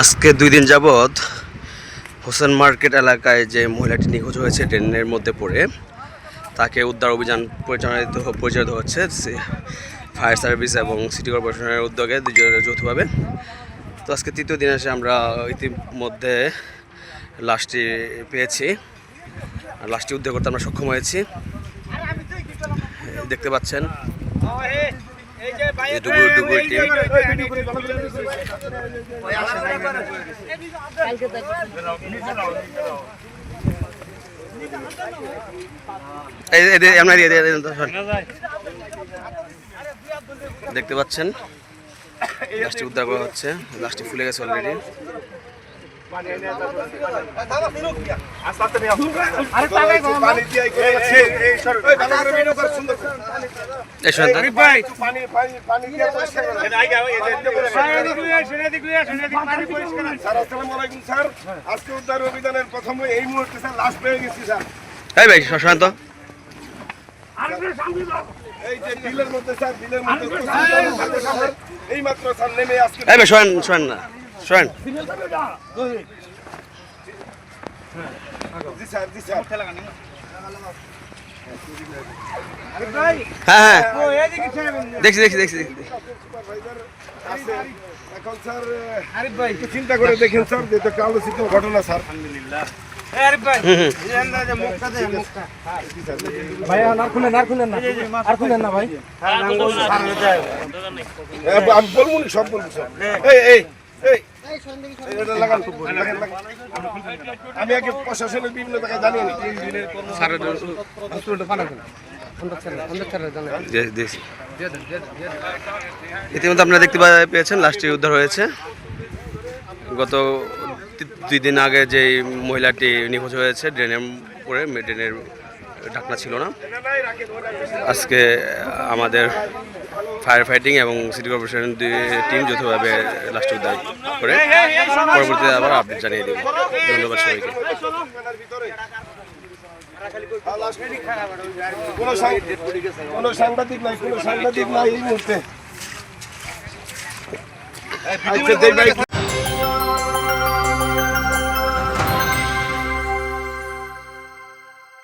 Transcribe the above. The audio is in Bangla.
আজকে দুই দিন যাবৎ হোসেন মার্কেট এলাকায় যে মহিলাটি নিখোঁজ হয়েছে ট্রেনের মধ্যে পড়ে, তাকে উদ্ধার অভিযান পরিচালিত পরিচালিত হচ্ছে ফায়ার সার্ভিস এবং সিটি কর্পোরেশনের উদ্যোগে যৌথভাবে। তো আজকে তৃতীয় দিন এসে আমরা ইতিমধ্যে লাশটি পেয়েছি। আর লাশটি উদ্ধার করতে আমরা সক্ষম হয়েছি। দেখতে পাচ্ছেন। দেখতে পাচ্ছেন লাশটি উদ্ধার করা হচ্ছে লাশটি ফুলে গেছে অলরেডি। আজকে উদ্ধার অভিযানের প্রথম এই মুহূর্তে স্যার লাশ পেয়ে গেছি স্যার এই ভাই শোনেন এই যে বিলের মধ্যে স্যার বিলের মধ্যে এই মাত্র স্যার নেমে আজকে এই ভাই শোনেন শোনেন না। শোনেন হ্যাঁ হ্যাঁ। দেখছি দেখছি দেখছি দেখছি। সুপারভাইজার এখন স্যার একটু চিন্তা করে দেখেন স্যার যে আলোচিত ঘটনা স্যার ভাই খুলেন না ভাই এ, আমি বলব সব বলব সব এই এই আমি আগে প্রশাসনের বিভিন্ন জায়গায় জানিয়ে নি ইতিমধ্যে আপনারা দেখতে পেয়েছেন লাশটি উদ্ধার হয়েছে। গত দুই দিন আগে যে মহিলাটি নিখোঁজ হয়েছে ড্রেনের পরে ড্রেনের ঢাকনা ছিল না। আজকে আমাদের ফায়ার ফাইটিং এবং সিটি কর্পোরেশন টিম যৌথভাবে লাস্ট উদ্ধার করে। পরবর্তীতে আবার আপডেট জানিয়ে দেবে। ধন্যবাদ সবাইকে। কোনো সাংবাদিক নাই কোনো সাংবাদিক নাই এই মুহূর্তে।